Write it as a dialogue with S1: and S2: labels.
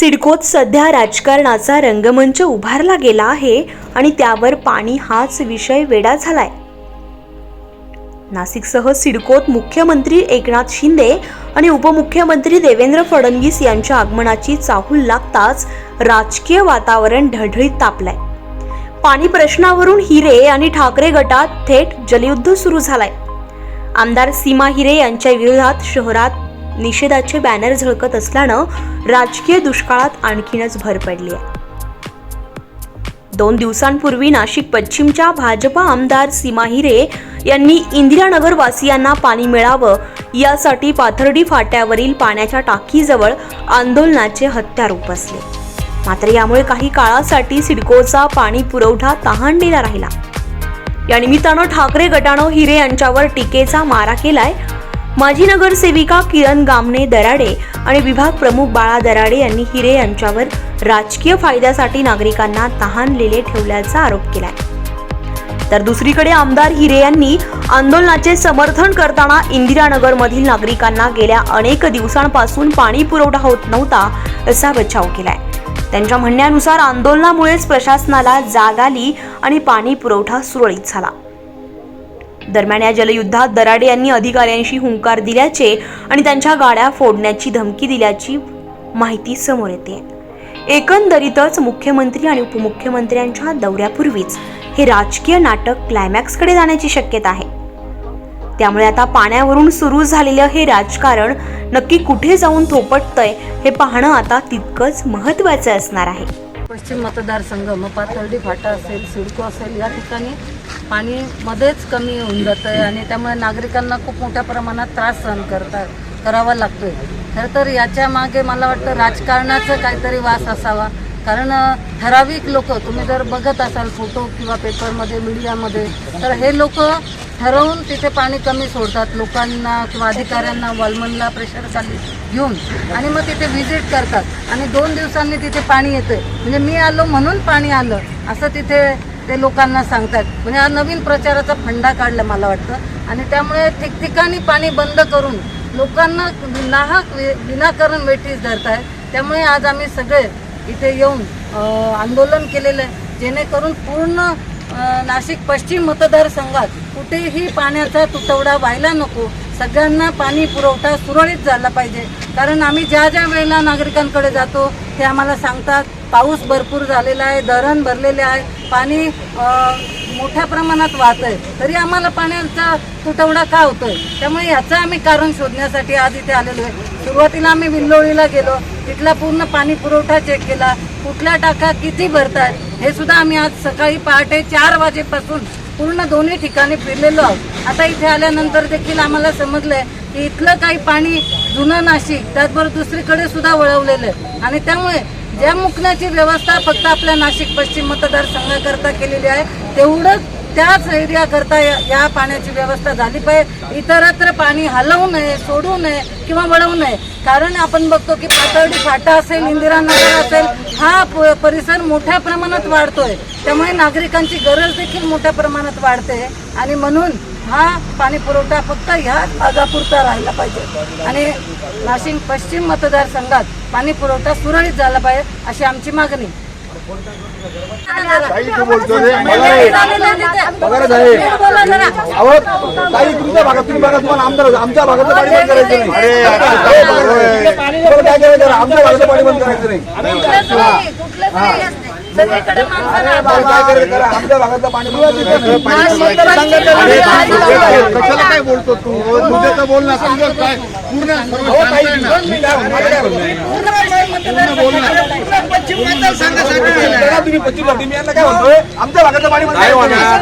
S1: सिडकोत सध्या राजकारणाचा रंगमंच उभारला गेला आहे आणि त्यावर पाणी हाच विषय वेडा झालाय. नाशिकसह सिडकोत मुख्यमंत्री एकनाथ शिंदे आणि उपमुख्यमंत्री देवेंद्र फडणवीस यांच्या आगमनाची चाहूल लागताच राजकीय वातावरण ढळढळीत तापलंय. पाणी प्रश्नावरून हिरे आणि ठाकरे गटात थेट जलयुद्ध सुरू झालाय. आमदार सीमा हिरे यांच्या विरोधात शहरात निषेधाचे बॅनर झळकत असल्यानं राजकीय दुष्काळात आणखीनच भर पडली आहे. दोन दिवसांपूर्वी नाशिक पश्चिमच्या भाजपा आमदार सीमा हिरे यांनी इंदिरानगर वासियांना पाणी मिळावं यासाठी पाथर्डी फाट्यावरील पाण्याच्या टाकीजवळ आंदोलनाचे हत्यार उपसले मात्र यामुळे काही काळासाठी सिडकोचा पाणी पुरवठा तहानलेला राहिला. या निमित्तानं ठाकरे गटानं हिरे यांच्यावर टीकेचा मारा केलाय. माजी नगरसेविका किरण गामणे दराडे आणि विभाग प्रमुख बाळा दराडे यांनी हिरे यांच्यावर राजकीय फायद्यासाठी नागरिकांना तहानलेले ठेवल्याचा आरोप केलाय. तर दुसरीकडे आमदार हिरे यांनी आंदोलनाचे समर्थन करताना इंदिरानगरमधील नागरिकांना गेल्या अनेक दिवसांपासून पाणी पुरवठा होत नव्हता असा बचाव केलाय. त्यांच्या म्हणण्यानुसार आंदोलनामुळेच प्रशासनाला जाग आली आणि पाणी पुरवठा सुरळीत झाला. दरम्यान या जलयुद्धात दराडे यांनी अधिकाऱ्यांशी हुंकार दिल्याचे आणि त्यांच्या गाड्या फोडण्याची धमकी दिल्याची माहिती समोर येते. एकंदरीतच मुख्यमंत्री आणि उपमुख्यमंत्र्यांच्या दौऱ्यापूर्वीच हे राजकीय नाटक क्लायमॅक्सकडे जाण्याची शक्यता आहे. त्यामुळे आता पाण्यावरून सुरू झालेलं हे राजकारण नक्की कुठे जाऊन थोपटतंय हे पाहणं आता तितकंच महत्त्वाचं असणार आहे.
S2: पश्चिम मतदारसंघ मग पाथर्डी फाटा असेल सिडको असेल या ठिकाणी पाणी मध्येच कमी होऊन जातं आहे आणि त्यामुळे नागरिकांना खूप मोठ्या प्रमाणात त्रास सहन करतात करावा लागतो आहे खरं तर याच्या मागे मला वाटतं राजकारणाचं काहीतरी वास असावा. कारण ठराविक लोक तुम्ही जर बघत असाल फोटो किंवा पेपरमध्ये मीडियामध्ये तर हे लोक ठरवून तिथे पाणी कमी सोडतात. लोकांना किंवा अधिकाऱ्यांना वॉलमनला प्रेशर खाली घेऊन आणि मग तिथे व्हिजिट करतात. आणि दोन दिवसांनी तिथे पाणी येतं म्हणजे मी आलो म्हणून पाणी आलं. असं तिथे ते लोकांना सांगतात. म्हणजे हा नवीन प्रचाराचा फंडा काढला मला वाटतं. आणि त्यामुळे ठिकठिकाणी पाणी बंद करून लोकांना नाहक विनाकारण वेठीस धरत आहेत त्यामुळे आज आम्ही सगळे इथे येऊन आंदोलन केलेलं आहे. जेणेकरून पूर्ण नाशिक पश्चिम मतदारसंघात कुठेही पाण्याचा तुटवडा व्हायला नको. सगळ्यांना पाणी पुरवठा सुरळीत झाला पाहिजे. कारण आम्ही ज्या ज्या वेळेला नागरिकांकडे जातो ते आम्हाला सांगतात. पाऊस भरपूर झालेला आहे धरण भरलेले आहे पाणी मोठ्या प्रमाणात वाहत आहे. तरी आम्हाला पाण्याचा तुटवडा का होतोय? त्यामुळे ह्याचं आम्ही कारण शोधण्यासाठी आज इथे आलेलो आहे. सुरुवातीला आम्ही विल्लोळीला गेलो. तिथला पूर्ण पाणी पुरवठा चेक केला. कुठल्या टाका किती भरतायत हे सुद्धा आम्ही आज सकाळी पहाटे चार वाजेपासून पूर्ण दोन्ही ठिकाणी फिरलेलो आहोत. आता इथे आल्यानंतर देखील आम्हाला समजलंय की इथलं काही पाणी जुनं नाशिक त्याचबरोबर दुसरीकडे सुद्धा वळवलेलं आहे. आणि त्यामुळे ज्या मुकण्याची व्यवस्था फक्त आपल्या नाशिक पश्चिम मतदारसंघाकरता केलेली आहे तेवढंच त्याच एरियाकरता या या पाण्याची व्यवस्था झाली पाहिजे. इतरत्र पाणी हलवू नये सोडू नये किंवा वळवू नये. कारण आपण बघतो की पातळी फाटा असेल इंदिरा नगर असेल हा प- परिसर मोठ्या प्रमाणात वाढतोय. त्यामुळे नागरिकांची गरज देखील मोठ्या प्रमाणात वाढते. आणि म्हणून हा पाणी पुरवठा फक्त ह्याच भागापुरता राहिला पाहिजे. आणि नाशिक पश्चिम मतदारसंघात पाणी पुरवठा सुरळीत झाला पाहिजे अशी आमची मागणी.
S3: काही तुमच्या भागात तुम्ही बघा तुम्हाला आमदार आमच्या पाणी बंद करायचं नाही. भागातलं पाणी बंद करायचं नाही.
S2: सगळीकडे
S3: करायचं? करा. आमच्या भागातलं पाणी
S4: कशाला काय बोलतो तू? तुझ्याचं बोल ना समजत काय पूर्ण सर्व ना.
S3: काय म्हणतो, तुम्ही पश्चिम भागात, मी यांना काय म्हणतोय आमच्या भागातलं पाणी बंद
S4: नाही होणार,